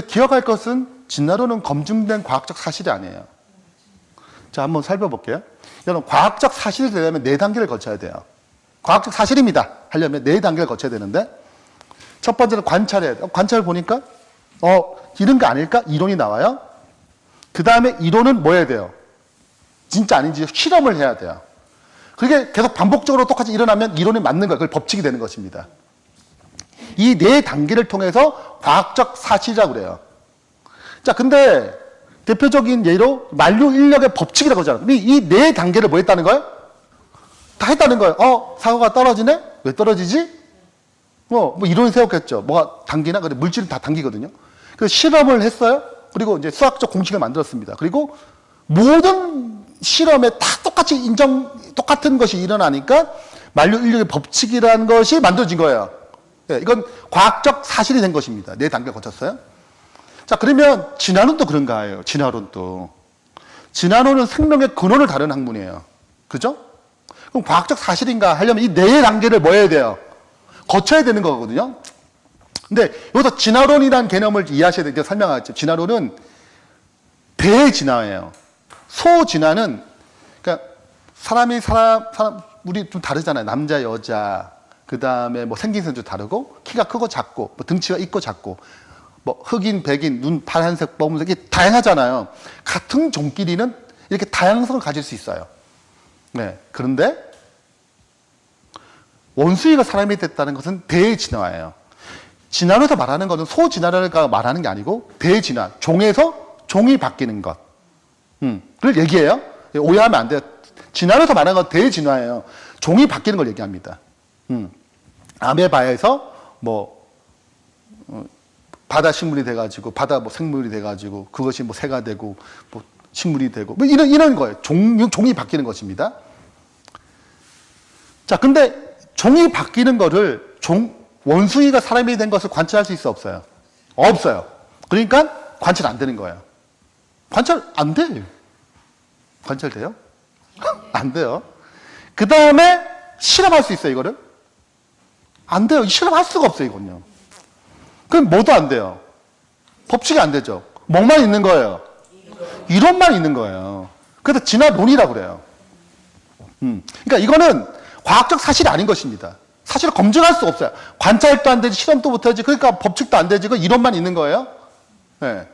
기억할 것은 진화론은 검증된 과학적 사실이 아니에요. 자, 한번 살펴볼게요. 여러분, 과학적 사실이 되려면 네 단계를 거쳐야 돼요. 과학적 사실입니다. 하려면 네 단계를 거쳐야 되는데, 첫 번째는 관찰해야 돼요. 관찰을 보니까, 어, 이런 거 아닐까? 이론이 나와요. 그 다음에 이론은 뭐 해야 돼요? 진짜 아닌지 실험을 해야 돼요. 그게 계속 반복적으로 똑같이 일어나면 이론이 맞는 거예요. 그걸 법칙이 되는 것입니다. 이 네 단계를 통해서 과학적 사실이라고 그래요. 자, 근데 대표적인 예로 만류 인력의 법칙이라고 하잖아요. 이 네 단계를 뭐 했다는 거예요? 다 했다는 거예요. 어, 사고가 떨어지네? 왜 떨어지지? 뭐, 뭐 이론을 세웠겠죠. 뭐가 당기나? 근데 물질은 다 당기거든요. 그래서 실험을 했어요. 그리고 이제 수학적 공식을 만들었습니다. 그리고 모든 실험에 다 똑같이 인정, 똑같은 것이 일어나니까 만류 인력의 법칙이라는 것이 만들어진 거예요. 예, 이건 과학적 사실이 된 것입니다. 네 단계 거쳤어요. 자, 그러면 진화론도 그런가요? 진화론도. 진화론은 생명의 근원을 다루는 학문이에요. 그죠? 그럼 과학적 사실인가 하려면 이 네 단계를 뭐 해야 돼요? 거쳐야 되는 거거든요. 근데 여기서 진화론이라는 개념을 이해하셔야 되게 설명하겠죠. 진화론은 대진화예요. 소진화는 그러니까 사람이 사람 사람 우리 좀 다르잖아요. 남자 여자 그 다음에 뭐 생긴새도 다르고 키가 크고 작고 뭐 등치가 있고 작고 뭐 흑인 백인 눈 파란색 검은색 이게 다양하잖아요. 같은 종끼리는 이렇게 다양성을 가질 수 있어요. 네 그런데 원숭이가 사람이 됐다는 것은 대진화예요. 진화로서 말하는 것은 소진화가 말하는 게 아니고 대진화, 종에서 종이 바뀌는 것. 음, 그걸 얘기해요. 오해하면 안 돼요. 진화로서 말하는 건 대진화예요. 종이 바뀌는 걸 얘기합니다. 음, 아메바에서 뭐 어, 바다 식물이 돼가지고 바다 뭐 생물이 돼가지고 그것이 뭐 새가 되고 뭐 식물이 되고 뭐 이런 이런 거예요. 종 종이 바뀌는 것입니다. 자, 근데 종이 바뀌는 거를 종 원숭이가 사람이 된 것을 관찰할 수 있어 없어요? 없어요. 그러니까 관찰 안 되는 거예요. 관찰 안 돼. 관찰돼요? 안 돼요. 그 다음에 실험할 수 있어요, 이거를? 안 돼요. 실험할 수가 없어요, 이건요. 그럼 뭐도 안 돼요. 법칙이 안 되죠. 뭐만 있는 거예요? 이론만 있는 거예요. 그래서 진화론이라고 그래요. 음. 그러니까 이거는 과학적 사실이 아닌 것입니다. 사실을 검증할 수 없어요. 관찰도 안 되지, 실험도 못 하지, 그러니까 법칙도 안 되지, 그 이론만 있는 거예요. 네.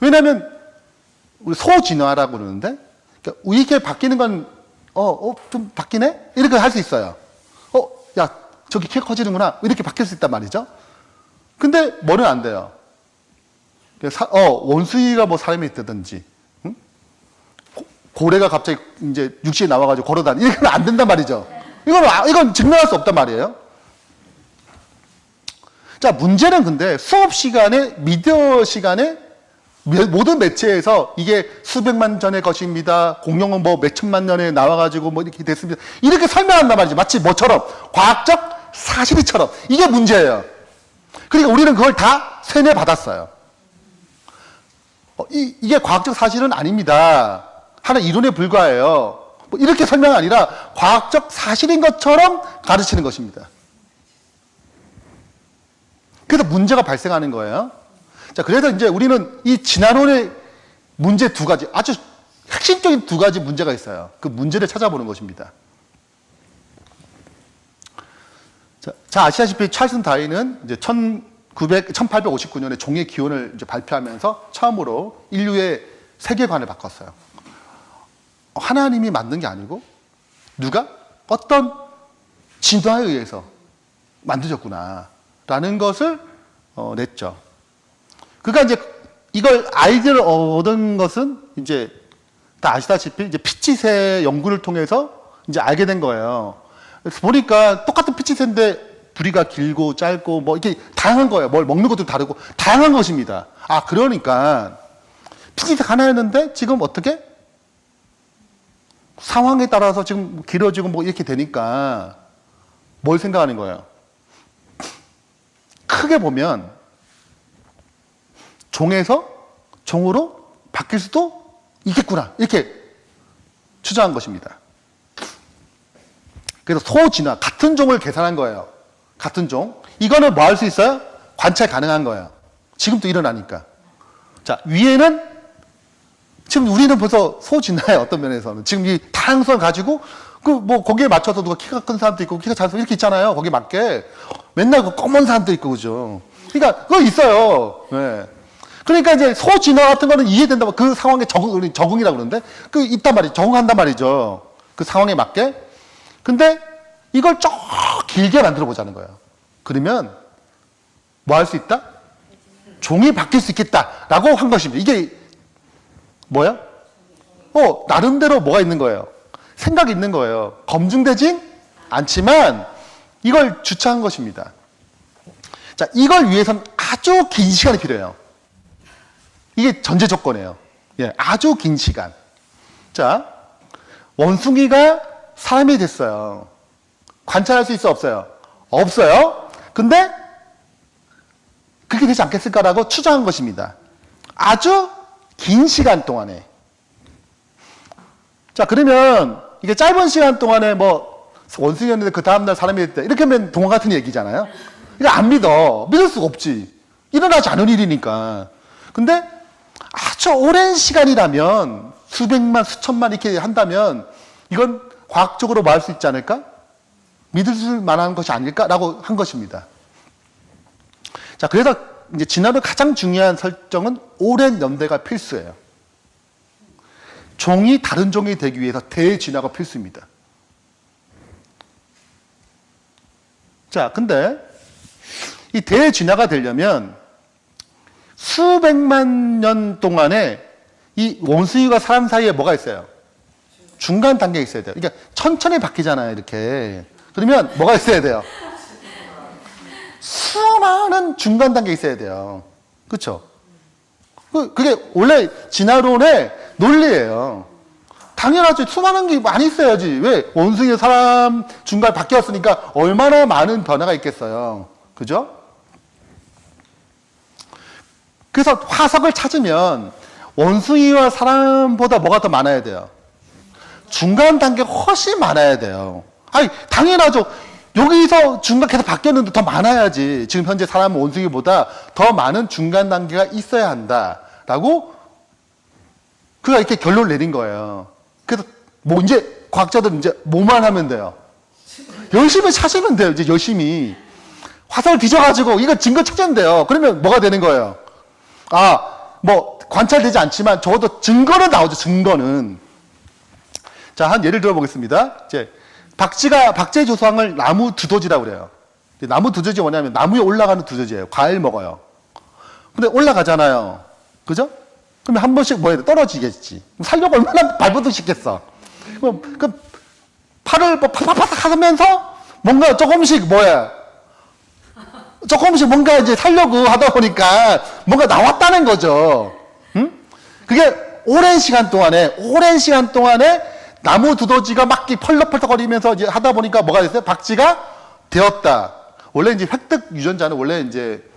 왜냐하면 우리 소진화라고 그러는데 그러니까 이렇게 바뀌는 건 어, 어, 좀 바뀌네? 이렇게 할 수 있어요. 저기 키 커지는구나. 이렇게 바뀔 수 있단 말이죠. 근데 뭐는 안 돼요. 사, 어, 원숭이가 뭐 사람이 되든지, 응? 고, 고래가 갑자기 이제 육지에 나와가지고 걸어다니, 이건 안 된단 말이죠. 이건, 아- 이건 증명할 수 없단 말이에요. 자, 문제는 근데 수업 시간에, 미디어 시간에 매- 모든 매체에서 이게 수백만 전의 것입니다. 공룡은 뭐 몇천만 년에 나와가지고 뭐 이렇게 됐습니다. 이렇게 설명한단 말이죠. 마치 뭐처럼. 과학적 사실이처럼. 이게 문제예요. 그러니까 우리는 그걸 다 세뇌받았어요. 어, 이, 이게 과학적 사실은 아닙니다. 하나의 이론에 불과해요. 뭐 이렇게 설명이 아니라 과학적 사실인 것처럼 가르치는 것입니다. 그래서 문제가 발생하는 거예요. 자, 그래서 이제 우리는 이 진화론의 문제 두 가지, 아주 핵심적인 두 가지 문제가 있어요. 그 문제를 찾아보는 것입니다. 자, 자, 아시다시피 찰슨 다윈은 이제 1900, 1859년에 종의 기원을 이제 발표하면서 처음으로 인류의 세계관을 바꿨어요. 하나님이 만든 게 아니고 누가 어떤 진화에 의해서 만들어졌구나. 라는 것을 어, 냈죠. 그러니까 이제 이걸 아이디어를 얻은 것은 이제 다 아시다시피 이제 피치새 연구를 통해서 이제 알게 된 거예요. 그래서 보니까 똑같은 피치새인데 부리가 길고 짧고 뭐 이렇게 다양한 거예요. 뭘 먹는 것도 다르고 다양한 것입니다. 아 그러니까 피치새 하나였는데 지금 어떻게 상황에 따라서 지금 길어지고 뭐 이렇게 되니까 뭘 생각하는 거예요? 크게 보면 종에서 종으로 바뀔 수도 있겠구나. 이렇게 추정한 것입니다. 그래서 소진화, 같은 종을 계산한 거예요. 같은 종. 이거는 뭐 할 수 있어요? 관찰 가능한 거예요. 지금도 일어나니까. 자, 위에는 지금 우리는 벌써 소진나요 어떤 면에서는. 지금 이 다양성을 가지고 그 뭐 거기에 맞춰서 누가 키가 큰 사람도 있고 키가 작은 사람 이렇게 있잖아요. 거기에 맞게. 맨날 그 검은 사람도 있고 그죠. 그러니까 그거 있어요. 네. 그러니까 이제 소진화 같은 거는 이해된다고 그 상황에 적응, 적응이라고 그러는데 그 있단 말이죠. 적응한단 말이죠. 그 상황에 맞게. 근데 이걸 쭉 길게 만들어 보자는 거예요. 그러면 뭐 할 수 있다? 종이 바뀔 수 있겠다라고 한 것입니다. 이게 뭐야? 어, 나름대로 뭐가 있는 거예요? 생각이 있는 거예요. 검증되진 않지만 이걸 주창한 것입니다. 자, 이걸 위해서는 아주 긴 시간이 필요해요. 이게 전제 조건이에요. 예, 아주 긴 시간. 자, 원숭이가 사람이 됐어요. 관찰할 수 있어 없어요? 없어요. 근데 그렇게 되지 않겠을까라고 추정한 것입니다. 아주 긴 시간 동안에. 자, 그러면 이게 짧은 시간 동안에 뭐 원숭이였는데 그 다음날 사람이 됐다. 이렇게 하면 동화 같은 얘기잖아요. 이거 안 믿어. 믿을 수가 없지. 일어나지 않은 일이니까. 근데 아주 오랜 시간이라면 수백만, 수천만 이렇게 한다면 이건 과학적으로 말할 수 있지 않을까? 믿을 만한 것이 아닐까라고 한 것입니다. 자, 그래서 이제 진화의 가장 중요한 설정은 오랜 연대가 필수예요. 종이 다른 종이 되기 위해서 대진화가 필수입니다. 자, 근데 이 대진화가 되려면 수백만 년 동안에 이 원숭이와 사람 사이에 뭐가 있어요? 중간 단계가 있어야 돼요. 그러니까 천천히 바뀌잖아요, 이렇게. 그러면 뭐가 있어야 돼요? 수많은 중간 단계 있어야 돼요. 그렇죠? 그, 그게 원래 진화론의 논리예요. 당연하지. 수많은 게 많이 있어야지. 왜? 원숭이 사람 중간 바뀌었으니까 얼마나 많은 변화가 있겠어요. 그죠? 그래서 화석을 찾으면 원숭이와 사람보다 뭐가 더 많아야 돼요? 중간 단계가 훨씬 많아야 돼요. 아니, 당연하죠. 여기서 중간 계속 바뀌었는데 더 많아야지. 지금 현재 사람 원숭이보다 더 많은 중간 단계가 있어야 한다 라고 그가 이렇게 결론을 내린 거예요. 그래서 뭐 이제 과학자들은 이제 뭐만 하면 돼요. 열심히 찾으면 돼요. 이제 열심히 화살을 뒤져가지고 이거 증거 찾는데요. 그러면 뭐가 되는 거예요? 아, 뭐 관찰되지 않지만 적어도 증거는 나오죠. 증거는. 자, 한 예를 들어 보겠습니다. 이제 박쥐가 박쥐 조상을 나무 두더지라고 그래요. 나무 두더지 뭐냐면 나무에 올라가는 두더지예요. 과일 먹어요. 근데 올라가잖아요. 그죠? 그러면 한 번씩 뭐 해야 돼? 떨어지겠지. 살려고 얼마나 발버둥 씻겠어. 그럼 그 팔을 뭐 팍팍팍 하면서 뭔가 조금씩 뭐야? 조금씩 뭔가 이제 살려고 하다 보니까 뭔가 나왔다는 거죠. 응? 그게 오랜 시간 동안에 오랜 시간 동안에 나무 두더지가 막 펄럭펄럭거리면서 이제 하다 보니까 뭐가 됐어요? 박쥐가 되었다. 원래 이제 획득 유전자는 원래 이제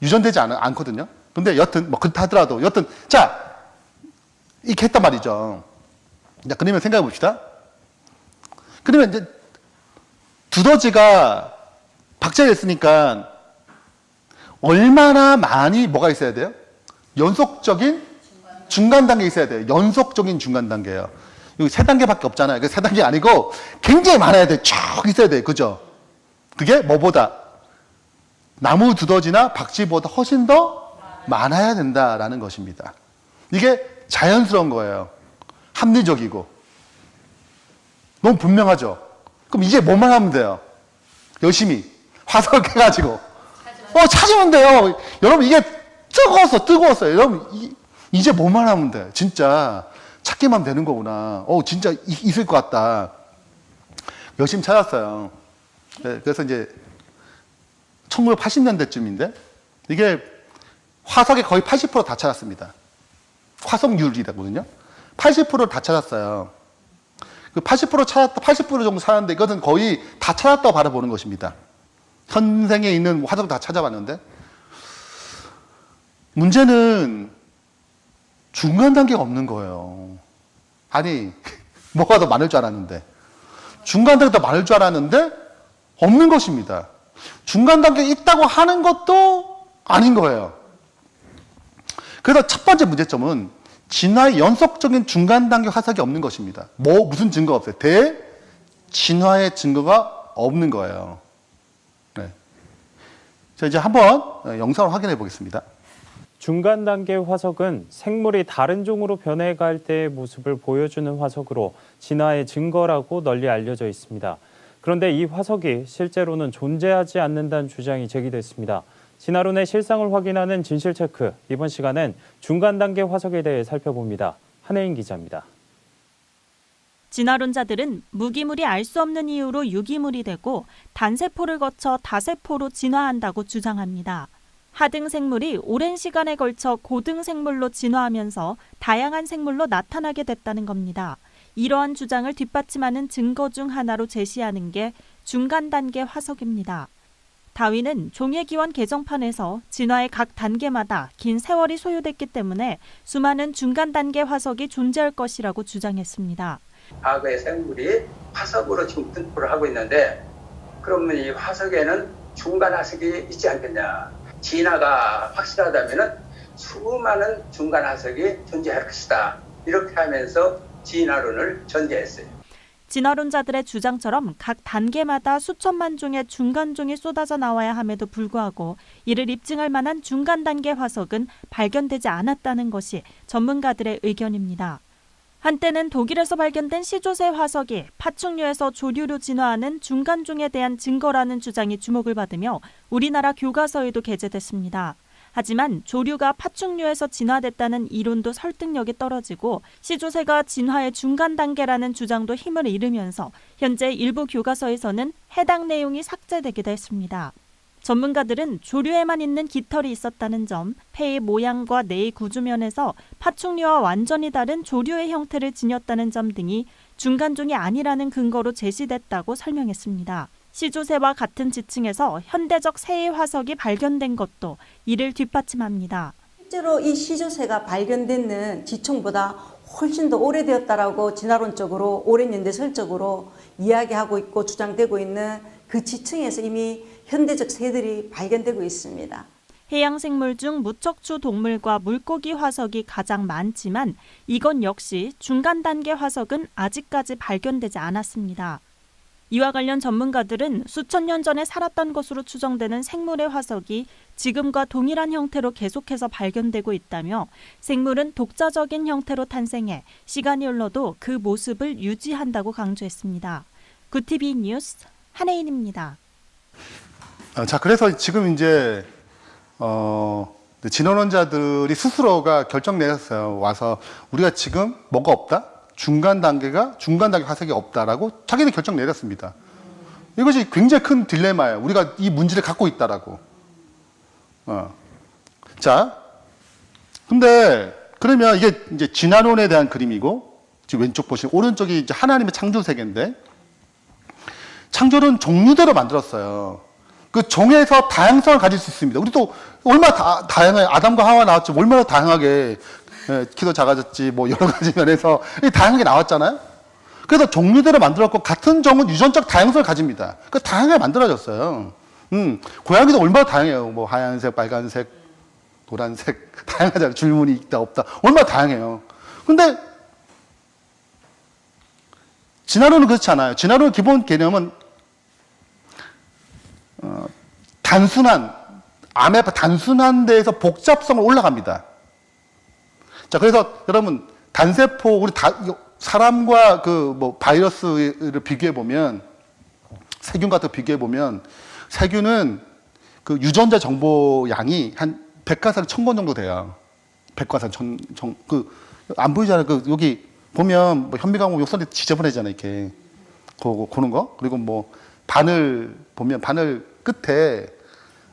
유전되지 않, 않거든요. 근데 여튼 뭐 그렇다 하더라도 여튼 자 이렇게 했단 말이죠. 자 그러면 생각해 봅시다. 그러면 이제 두더지가 박쥐가 됐으니까 얼마나 많이 뭐가 있어야 돼요? 연속적인 중간 단계 있어야 돼요. 연속적인 중간 단계예요. 여기 세 단계밖에 없잖아요. 그 세 단계 아니고 굉장히 많아야 돼. 쭉 있어야 돼. 그죠? 그게 뭐보다 나무 두더지나 박쥐보다 훨씬 더 많아야 된다라는 것입니다. 이게 자연스러운 거예요. 합리적이고. 너무 분명하죠? 그럼 이제 뭐만 하면 돼요? 열심히 화석해가지고. 어, 찾으면 돼요. 여러분, 이게 뜨거웠어, 뜨거웠어요. 여러분, 이, 이제 뭐만 하면 돼. 진짜. 찾기만 되는 거구나. 어, 진짜 이- 있을 것 같다. 열심히 찾았어요. 네, 그래서 이제 1980년대쯤인데 이게 화석의 거의 80%다 찾았습니다. 화석률이라거든요. 80%를 다 찾았어요. 그 80% 찾았다, 80% 정도 찾았는데 이것은 거의 다 찾았다고 바라보는 것입니다. 현생에 있는 화석 다 찾아봤는데 문제는 중간 단계가 없는 거예요. 아니, 뭐가 더 많을 줄 알았는데. 중간 단계가 더 많을 줄 알았는데, 없는 것입니다. 중간 단계 있다고 하는 것도 아닌 거예요. 그래서 첫 번째 문제점은 진화의 연속적인 중간 단계 화석이 없는 것입니다. 뭐 무슨 증거 없어요? 대 진화의 증거가 없는 거예요. 네. 자 이제 한번 어, 영상을 확인해 보겠습니다. 중간 단계 화석은 생물이 다른 종으로 변해갈 때의 모습을 보여주는 화석으로 진화의 증거라고 널리 알려져 있습니다. 그런데 이 화석이 실제로는 존재하지 않는다는 주장이 제기됐습니다. 진화론의 실상을 확인하는 진실 체크. 이번 시간엔 중간 단계 화석에 대해 살펴봅니다. 한혜인 기자입니다. 진화론자들은 무기물이 알 수 없는 이유로 유기물이 되고 단세포를 거쳐 다세포로 진화한다고 주장합니다. 하등 생물이 오랜 시간에 걸쳐 고등 생물로 진화하면서 다양한 생물로 나타나게 됐다는 겁니다. 이러한 주장을 뒷받침하는 증거 중 하나로 제시하는 게 중간 단계 화석입니다. 다윈은 종의 기원 개정판에서 진화의 각 단계마다 긴 세월이 소요됐기 때문에 수많은 중간 단계 화석이 존재할 것이라고 주장했습니다. 과거의 생물이 화석으로 지금 분포를 하고 있는데 그러면 이 화석에는 중간 화석이 있지 않겠냐. 진화가 확실하다면 수많은 중간 화석이 존재할 것이다. 이렇게 하면서 진화론을 전제했어요. 진화론자들의 주장처럼 각 단계마다 수천만 종의 중간종이 쏟아져 나와야 함에도 불구하고 이를 입증할 만한 중간 단계 화석은 발견되지 않았다는 것이 전문가들의 의견입니다. 한때는 독일에서 발견된 시조새 화석이 파충류에서 조류로 진화하는 중간종에 대한 증거라는 주장이 주목을 받으며 우리나라 교과서에도 게재됐습니다. 하지만 조류가 파충류에서 진화됐다는 이론도 설득력이 떨어지고 시조새가 진화의 중간 단계라는 주장도 힘을 잃으면서 현재 일부 교과서에서는 해당 내용이 삭제되기도 했습니다. 전문가들은 조류에만 있는 깃털이 있었다는 점, 폐의 모양과 뇌의 구조면에서 파충류와 완전히 다른 조류의 형태를 지녔다는 점 등이 중간종이 아니라는 근거로 제시됐다고 설명했습니다. 시조새와 같은 지층에서 현대적 새의 화석이 발견된 것도 이를 뒷받침합니다. 실제로 이 시조새가 발견되는 지층보다 훨씬 더 오래되었다라고 진화론적으로 오랜 연대설적으로 이야기하고 있고 주장되고 있는 그 지층에서 이미 현대적 새들이 발견되고 있습니다. 해양 생물 중 무척추 동물과 물고기 화석이 가장 많지만 이건 역시 중간 단계 화석은 아직까지 발견되지 않았습니다. 이와 관련 전문가들은 수천 년 전에 살았던 것으로 추정되는 생물의 화석이 지금과 동일한 형태로 계속해서 발견되고 있다며 생물은 독자적인 형태로 탄생해 시간이 흘러도 그 모습을 유지한다고 강조했습니다. 구티비 뉴스 한혜인입니다. 어, 자, 그래서 지금 이제, 어, 진원원자들이 스스로가 결정 내렸어요. 와서 우리가 지금 뭐가 없다? 중간 단계가, 중간 단계 화석이 없다라고 자기는 결정 내렸습니다. 이것이 굉장히 큰 딜레마예요. 우리가 이 문제를 갖고 있다라고. 어. 자, 근데 그러면 이게 이제 진화론에 대한 그림이고, 지금 왼쪽 보시면 오른쪽이 이제 하나님의 창조 세계인데, 창조는 종류대로 만들었어요. 그 종에서 다양성을 가질 수 있습니다. 우리도 얼마나 다, 다양해. 아담과 하와 나왔지. 얼마나 다양하게 예, 키도 작아졌지. 뭐 여러 가지 면에서 이 다양하게 나왔잖아요. 그래서 종류대로 만들었고 같은 종은 유전적 다양성을 가집니다. 그 다양하게 만들어졌어요. 음, 고양이도 얼마나 다양해요. 뭐 하얀색, 빨간색, 노란색 다양하잖아요. 줄무늬 있다 없다. 얼마나 다양해요. 근데 진화론은 그렇지 않아요. 진화론 기본 개념은 어, 단순한 암의 단순한 데에서 복잡성을 올라갑니다. 자, 그래서 여러분 단세포 우리 다 사람과 그 뭐 바이러스를 비교해 보면 세균 같은 거 비교해 보면 세균은 그 유전자 정보 양이 한 백과사를 천건 정도 돼요. 백과사 천, 정, 그, 안 보이잖아요. 그, 여기 보면 뭐 현미광 욕설이 지저분해잖아요. 이렇게. 그, 그런 거. 그리고 뭐 바늘 보면 바늘 끝에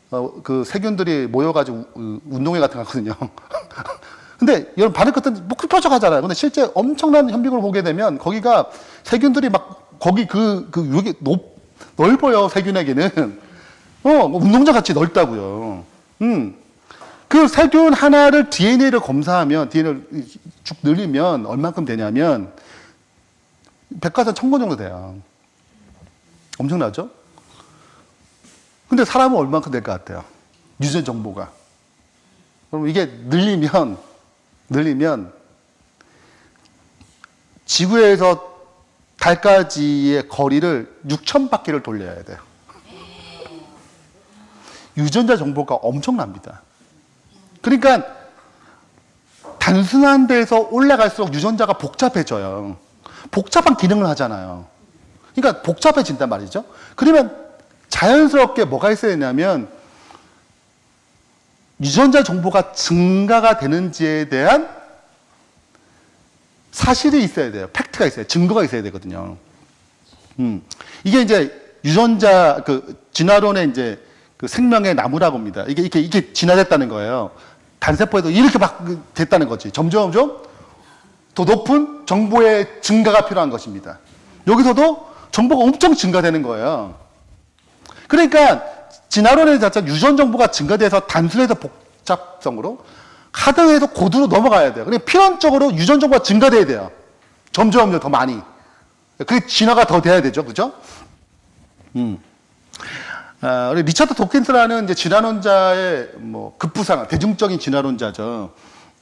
어, 그 세균들이 모여가지고 우- 운동회 같은 거 하거든요. 근데 여러분 바늘 끝은 뭐 가잖아요. 근데 실제 엄청난 현미경을 보게 되면 거기가 세균들이 막 거기 그, 그 여기 높, 넓어요. 세균에게는. 어, 뭐 운동장 같이 넓다고요. 음. 그 세균 하나를 DNA를 검사하면, DNA를 쭉 늘리면 얼만큼 되냐면, 백과사 천건 정도 돼요. 엄청나죠? 근데 사람은 얼만큼 될 것 같아요? 유전 정보가. 그럼 이게 늘리면 늘리면 지구에서 달까지의 거리를 6천 바퀴를 돌려야 돼요. 유전자 정보가 엄청납니다. 그러니까 단순한 데에서 올라갈수록 유전자가 복잡해져요. 복잡한 기능을 하잖아요. 그러니까 복잡해진단 말이죠. 그러면 자연스럽게 뭐가 있어야 되냐면 유전자 정보가 증가가 되는지에 대한 사실이 있어야 돼요. 팩트가 있어야 증거가 있어야 되거든요. 음. 이게 이제 유전자 그 진화론의 이제 그 생명의 나무라고 합니다. 이게 이렇게 이게 진화됐다는 거예요. 단세포에도 이렇게 막 됐다는 거지. 점점 점 더 높은 정보의 증가가 필요한 것입니다. 여기서도 정보가 엄청 증가되는 거예요. 그러니까 진화론의 자체 유전 정보가 증가돼서 단순해서 복잡성으로 하등해서 고도로 넘어가야 돼요. 그러니까 필연적으로 유전 정보가 증가돼야 돼요. 점점 더 많이. 그게 진화가 더 돼야 되죠, 그죠? 음. 아, 우리 리처드 도킨스라는 이제 진화론자의 뭐 급부상, 대중적인 진화론자죠.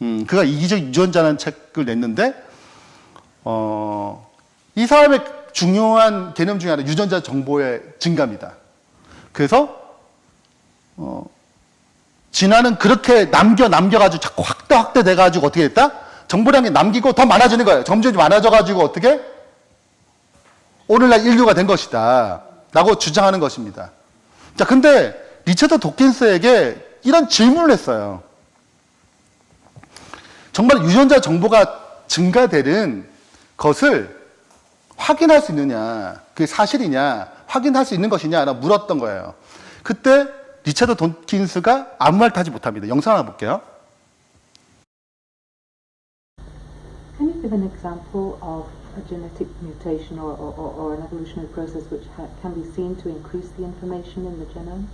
음, 그가 이기적 유전자라는 책을 냈는데, 어, 이 사람의 중요한 개념 중에 하나 유전자 정보의 증가입니다. 그래서 어, 진화는 그렇게 남겨 남겨가지고 자꾸 확대 확대 돼가지고 어떻게 됐다? 정보량이 남기고 더 많아지는 거예요. 점점 많아져가지고 어떻게 오늘날 인류가 된 것이다 라고 주장하는 것입니다. 자, 근데 리처드 도킨스에게 이런 질문을 했어요. 정말 유전자 정보가 증가되는 것을 확인할 수 있느냐, 그게 사실이냐, 확인할 수 있는 것이냐라고 물었던 거예요. 그때 리차드 돈킨스가 아무 말도 하지 못합니다. 영상 하나 볼게요. Can you give an example of a genetic mutation or, or, or- an evolutionary process which can be seen to increase the information in the genome?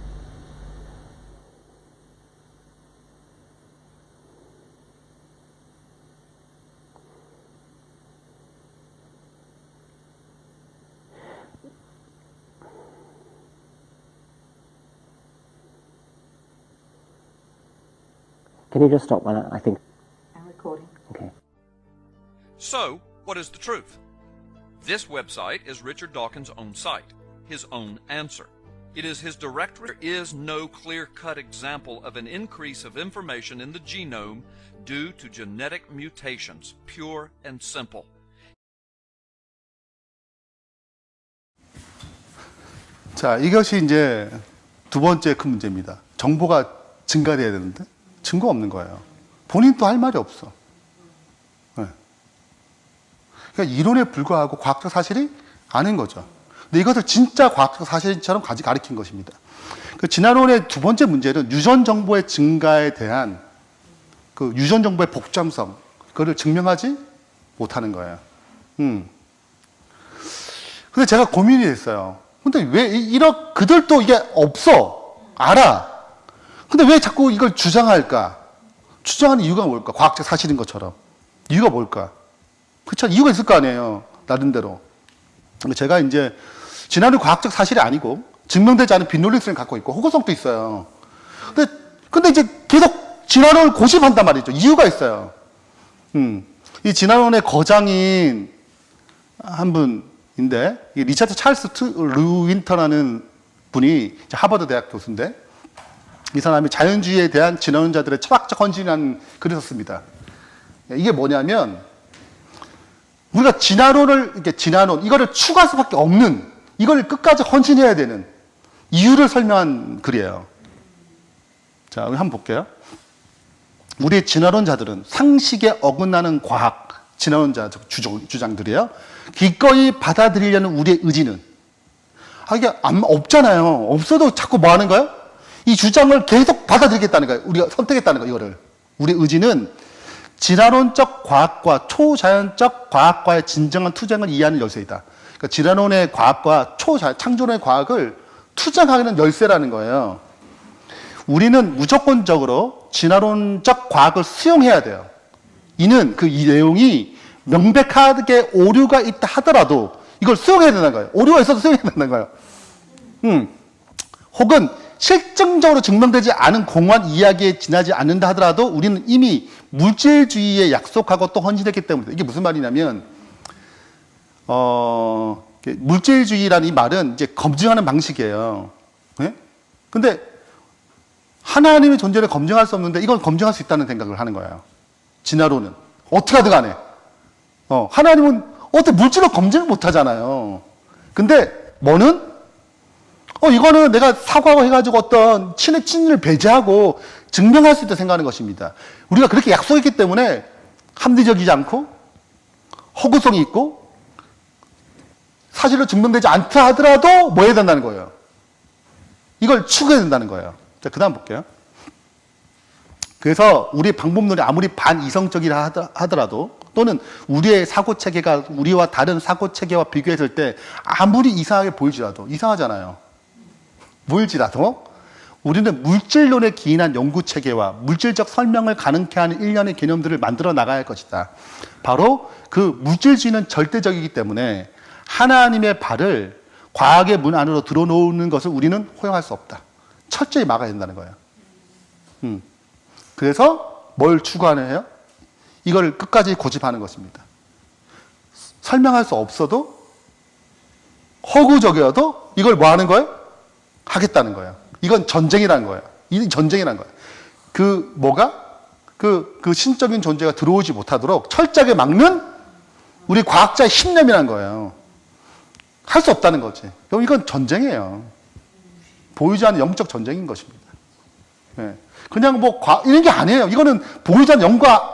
Can you just stop when I I think? I'm recording. Okay. So, what is the truth? This website is Richard Dawkins' own site, his own answer. It is his direct. There is no clear cut example of an increase of information in the genome due to genetic mutations, pure and simple. 자, 이것이 이제 두 번째 큰 문제입니다. 정보가 증가돼야 되는데 증거 없는 거예요. 본인도 할 말이 없어. 네. 그러니까 이론에 불과하고 과학적 사실이 아닌 거죠. 근데 이것을 진짜 과학적 사실처럼 가지 가리킨 것입니다. 그 진화론의 두 번째 문제는 유전 정보의 증가에 대한 그 유전 정보의 복잡성, 그거를 증명하지 못하는 거예요. 음. 근데 제가 고민이 됐어요. 근데 왜 이- 이런 그들도 이게 없어 알아. 근데 왜 자꾸 이걸 주장할까? 주장하는 이유가 뭘까? 과학적 사실인 것처럼 이유가 뭘까? 그쵸 이유가 있을 거 아니에요 나름대로. 근데 제가 이제 진화는 과학적 사실이 아니고 증명되지 않은 빈논리성을 갖고 있고 호구성도 있어요. 근데 근데 이제 계속 진화론을 고집한단 말이죠. 이유가 있어요. 음, 이 진화론의 거장인 한 분인데 이 리차드 찰스 트, 루윈터라는 분이 하버드 대학 교수인데 이 사람이 자연주의에 대한 진화론자들의 철학적 헌신이라는 글을 썼습니다. 이게 뭐냐면 우리가 진화론을 이렇게 진화론 이거를 추구할 수밖에 없는 이걸 끝까지 헌신해야 되는 이유를 설명한 글이에요. 자, 우리 한번 볼게요. 우리 진화론자들은 상식에 어긋나는 과학, 진화론자 주장, 주장들이에요. 기꺼이 받아들이려는 우리의 의지는 아 이게 안, 없잖아요. 없어도 자꾸 뭐 하는 거예요? 이 주장을 계속 받아들이겠다는 거예요. 우리가 선택했다는 거예요. 이거를 우리의 의지는 진화론적 과학과 초자연적 과학과의 진정한 투쟁을 이해하는 열쇠이다. 그러니까 진화론의 과학과 초자 창조론의 과학을 투쟁하는 열쇠라는 거예요. 우리는 무조건적으로 진화론적 과학을 수용해야 돼요. 이는 그 이 내용이 명백하게 오류가 있다 하더라도 이걸 수용해야 된다는 거예요. 오류가 있어도 수용해야 된다는 거예요. 음. 혹은 실증적으로 증명되지 않은 공허한 이야기에 지나지 않는다 하더라도 우리는 이미 물질주의에 약속하고 또 헌신했기 때문에 이게 무슨 말이냐면 어 물질주의라는 이 말은 이제 검증하는 방식이에요. 예? 근데 하나님의 존재를 검증할 수 없는데 이건 검증할 수 있다는 생각을 하는 거예요. 진화론은 어떻게 하든 간에 어, 하나님은 어떻게 물질로 검증을 못 하잖아요. 근데 뭐는 어, 이거는 내가 사과하고 해가지고 어떤 친의 친을 배제하고 증명할 수 있다 생각하는 것입니다. 우리가 그렇게 약속했기 때문에 합리적이지 않고 허구성이 있고 사실로 증명되지 않다 하더라도 뭐 해야 된다는 거예요. 이걸 추구해야 된다는 거예요. 자, 그 다음 볼게요. 그래서 우리 방법론이 아무리 반이성적이라 하더- 하더라도 또는 우리의 사고 체계가 우리와 다른 사고 체계와 비교했을 때 아무리 이상하게 보일지라도 이상하잖아요. 보일지라도 우리는 물질론에 기인한 연구 체계와 물질적 설명을 가능케 하는 일련의 개념들을 만들어 나가야 할 것이다. 바로 그 물질주의는 절대적이기 때문에 하나님의 발을 과학의 문 안으로 들어놓는 것을 우리는 허용할 수 없다. 철저히 막아야 된다는 거예요. 음. 그래서 뭘 추구하는 해요? 이걸 끝까지 고집하는 것입니다. 설명할 수 없어도 허구적이어도 이걸 뭐 하는 거예요? 하겠다는 거예요. 이건 전쟁이라는 거예요. 이 전쟁이라는 거예요. 그 뭐가 그, 그 신적인 존재가 들어오지 못하도록 철저하게 막는 우리 과학자의 신념이라는 거예요. 할 수 없다는 거지. 그럼 이건 전쟁이에요. 보이지 않는 영적 전쟁인 것입니다. 예. 그냥 뭐, 과, 이런 게 아니에요. 이거는 보이지 않는 영과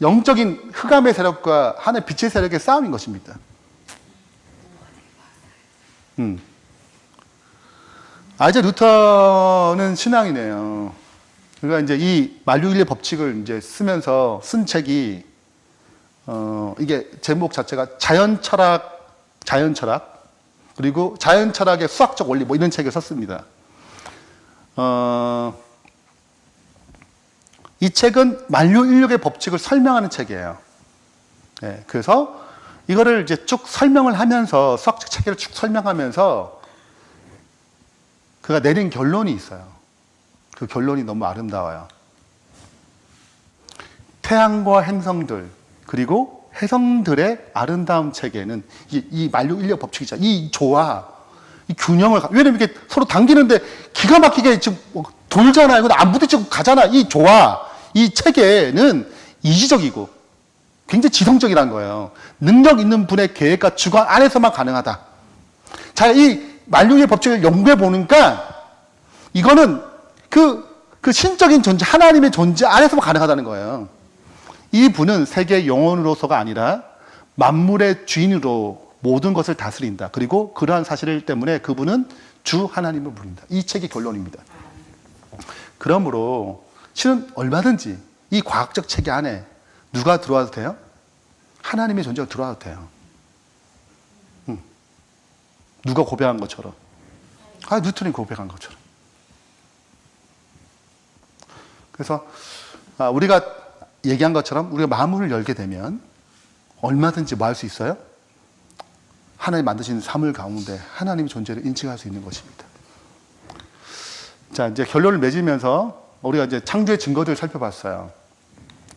영적인 흑암의 세력과 하늘 빛의 세력의 싸움인 것입니다. 음. 아이제 루터는 신앙이네요. 그러니까 이제 이 만류인의 법칙을 이제 쓰면서 쓴 책이 어 이게 제목 자체가 자연 철학, 자연 철학 그리고 자연 철학의 수학적 원리 뭐 이런 책을 썼습니다. 어, 이 책은 만류 인력의 법칙을 설명하는 책이에요. 예, 그래서 이거를 이제 쭉 설명을 하면서 수학적 체계를 쭉 설명하면서 그가 내린 결론이 있어요. 그 결론이 너무 아름다워요. 태양과 행성들 그리고 해성들의 아름다움 체계는 이, 이 만류 인력 법칙이죠. 이 조화, 이 균형을 가- 왜냐면 이게 서로 당기는데 기가 막히게 지금 뭐 돌잖아요. 근데 안 부딪히고 가잖아. 이 조화, 이 체계는 이지적이고 굉장히 지성적이라는 거예요. 능력 있는 분의 계획과 주관 안에서만 가능하다. 자, 이 만류의 법칙을 연구해 보니까 이거는 그, 그 신적인 존재, 하나님의 존재 안에서만 가능하다는 거예요. 이 분은 세계 영혼으로서가 아니라 만물의 주인으로 모든 것을 다스린다. 그리고 그러한 사실 때문에 그분은 주 하나님을 부른다. 이 책의 결론입니다. 그러므로 실은 얼마든지 이 과학적 체계 안에 누가 들어와도 돼요? 하나님의 존재가 들어와도 돼요. 음. 누가 고백한 것처럼. 아, 뉴턴이 고백한 것처럼. 그래서 아, 우리가 얘기한 것처럼 우리가 마음을 열게 되면 얼마든지 뭐 할 수 있어요? 하나님 만드신 사물 가운데 하나님의 존재를 인식할 수 있는 것입니다. 자, 이제 결론을 맺으면서 우리가 이제 창조의 증거들을 살펴봤어요.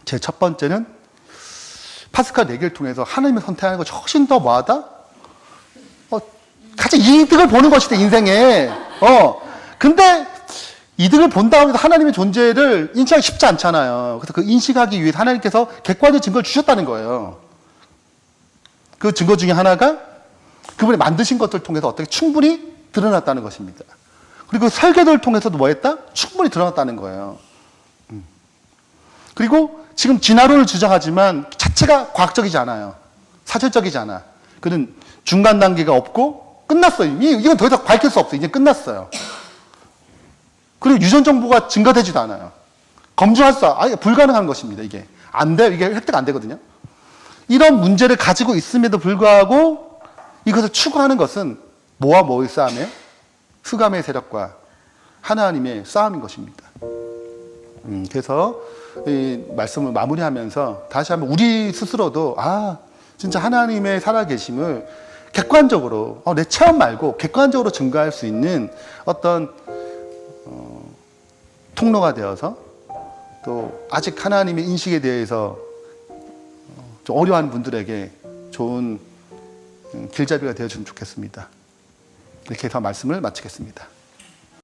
제 첫 번째는 파스칼 내기를 통해서 하나님을 선택하는 것이 훨씬 더 뭐하다? 어, 가장 이득을 보는 것이다, 인생에. 어. 근데 이득을 본 다음에 하나님의 존재를 인식하기 쉽지 않잖아요. 그래서 그 인식하기 위해 하나님께서 객관적 증거를 주셨다는 거예요. 그 증거 중에 하나가 그분이 만드신 것들을 통해서 어떻게 충분히 드러났다는 것입니다. 그리고 설계도를 통해서도 뭐 했다? 충분히 드러났다는 거예요. 음. 그리고 지금 진화론을 주장하지만 자체가 과학적이지 않아요. 사실적이지 않아. 그는 중간 단계가 없고 끝났어요. 이미 이건 더 이상 밝힐 수 없어요. 이제 끝났어요. 그리고 유전 정보가 증가되지도 않아요. 검증할 수, 아예 불가능한 것입니다, 이게. 안 돼요. 이게 획득 안 되거든요. 이런 문제를 가지고 있음에도 불구하고 이것을 추구하는 것은 뭐와 뭐의 싸움이에요? 흑암의 세력과 하나님의 싸움인 것입니다. 음, 그래서 이 말씀을 마무리하면서 다시 한번 우리 스스로도 아 진짜 하나님의 살아계심을 객관적으로 어, 내 체험 말고 객관적으로 증가할 수 있는 어떤 통로가 되어서 또 아직 하나님의 인식에 대해서 어, 좀 어려운 분들에게 좋은 음, 길잡이가 되어주면 좋겠습니다. 이렇게 해서 말씀을 마치겠습니다.